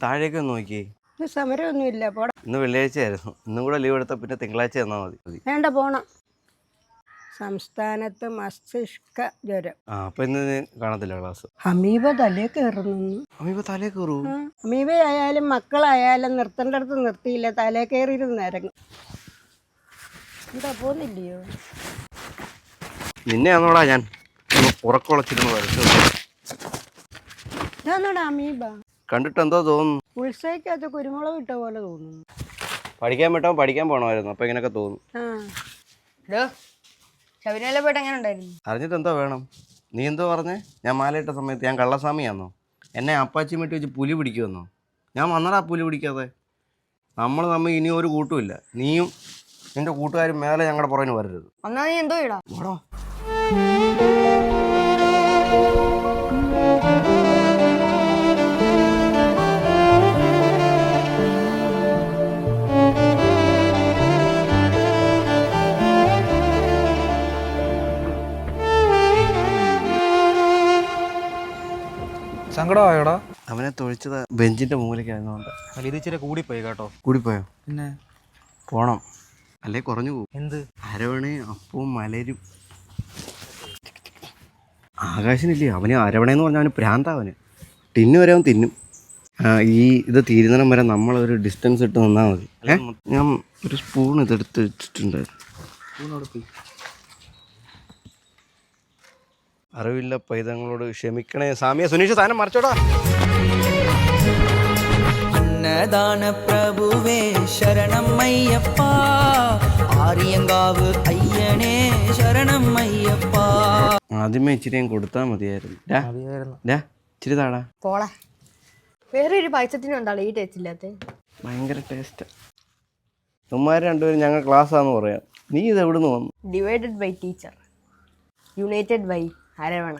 താഴേക്ക് ഒന്ന് നോക്കിയേ ഇത് സമരമൊന്നുമില്ല പോടാ. ഇന്ന് വെള്ളിയാഴ്ചയായിരുന്നു. ഇന്നും കൂടെ ലീവ് എടുത്താൽ പിന്നെ തിങ്കളാഴ്ച തന്നാൽ മതി. വേണ്ട പോണം. സംസ്ഥാനത്ത് മസ്തിഷ്ക ജ്വരം. ആ അപ്പം ഇന്ന് കാണത്തില്ല ക്ലാസ് അമീബ തലേ കയറുന്നു അമീബ തലേ കയറൂ അമീബയായാലും മക്കളായാലും നിർത്തേണ്ടടുത്ത് നിർത്തിയില്ല തലേ കയറിയിരുന്ന് ഇറങ്ങി. എന്താ പോന്നില്ലയോ? നിന്നെ ആണോടാ ഞാൻ? ഉറക്കുളച്ചിരുന്ന് വരച്ചു അമീബ കണ്ടിട്ട് എന്താ തോന്നുന്നു? ഉത്സവക്കകത്ത് കുരുമുളക് ഇട്ട പോലെ തോന്നുന്നു. പഠിക്കാൻ പറ്റാൻ പഠിക്കാൻ പോണമായിരുന്നു അപ്പൊ ഇങ്ങനെയൊക്കെ തോന്നുന്നു ആ. ഡോ ശബരിമല പോയിട്ട് എങ്ങനെ ഉണ്ടായിരുന്നു? അറിഞ്ഞിട്ട് എന്തോ വേണം? നീ എന്തോ പറഞ്ഞേ? ഞാൻ മാലയിട്ട സമയത്ത് ഞാൻ കള്ളസ്വാമിയാന്നോ? എന്നെ അപ്പാച്ചി വീട്ടിൽ വെച്ച് പുലി പിടിക്കുമെന്നോ? ഞാൻ വന്നടാ പുലി പിടിക്കാതെ. നമ്മൾ തമ്മിൽ ഇനി ഒരു കൂട്ടുമില്ല. നീയും നിന്റെ കൂട്ടുകാരും മേലെ ഞങ്ങളുടെ പുറകിന് വരരുത്. അന്നാ നീ എന്തോ ഇടാ. സങ്കടമായോടാ? അവനെ തൊഴിച്ചത് ബെഞ്ചിന്റെ മൂലക്കായിരുന്നോണ്ട് ഇത് ഇച്ചിരി കൂടിപ്പോയി കേട്ടോ. കൂടിപ്പോയോ? പിന്നെ? പോണം. അല്ലേ കുറഞ്ഞു പോകും. എന്ത്? അരവണേ അപ്പവും മലരും. ആകാശനില്ലേ അവന് അരവണേന്ന് പറഞ്ഞാൽ അവന് പ്രാന്താവന് ടിന്നു വരെ അവൻ തിന്നും. ഈ ഇത് തീരുന്നിടം വരെ നമ്മളൊരു ഡിസ്റ്റൻസ് ഇട്ട് നിന്നാൽ മതി. ഞാൻ ഒരു സ്പൂൺ ഇതെടുത്ത് വെച്ചിട്ടുണ്ടായിരുന്നു. അറിവില്ല പൈതങ്ങളോട് ക്ഷമിക്കണേ. സാമിയ സുനീഷ് സാധനം മറിച്ചോടാ. അന്നദാന പ്രഭുവേ ശരണം അയ്യപ്പ. ആര്യങ്കാവ് അയ്യനേ ശരണം അയ്യപ്പ. ആദ്യമേ ഇച്ചിരിയും കൊടുത്താൽ മതിയായിരുന്നു. ഇച്ചിരി താടാ. പോളെ വേറെ ഒരു പായസത്തിനുണ്ടാളെ ഈ ടേസ്റ്റ് ഇല്ലാത്ത ഭയങ്കര ടേസ്റ്റ് ഉമ്മാര് രണ്ടുപേരും ഞങ്ങൾ ക്ലാസ്സാന്ന് പറയാം. നീ ഇത് എവിടുന്ന് വന്നു? Divided by teacher united by Aravana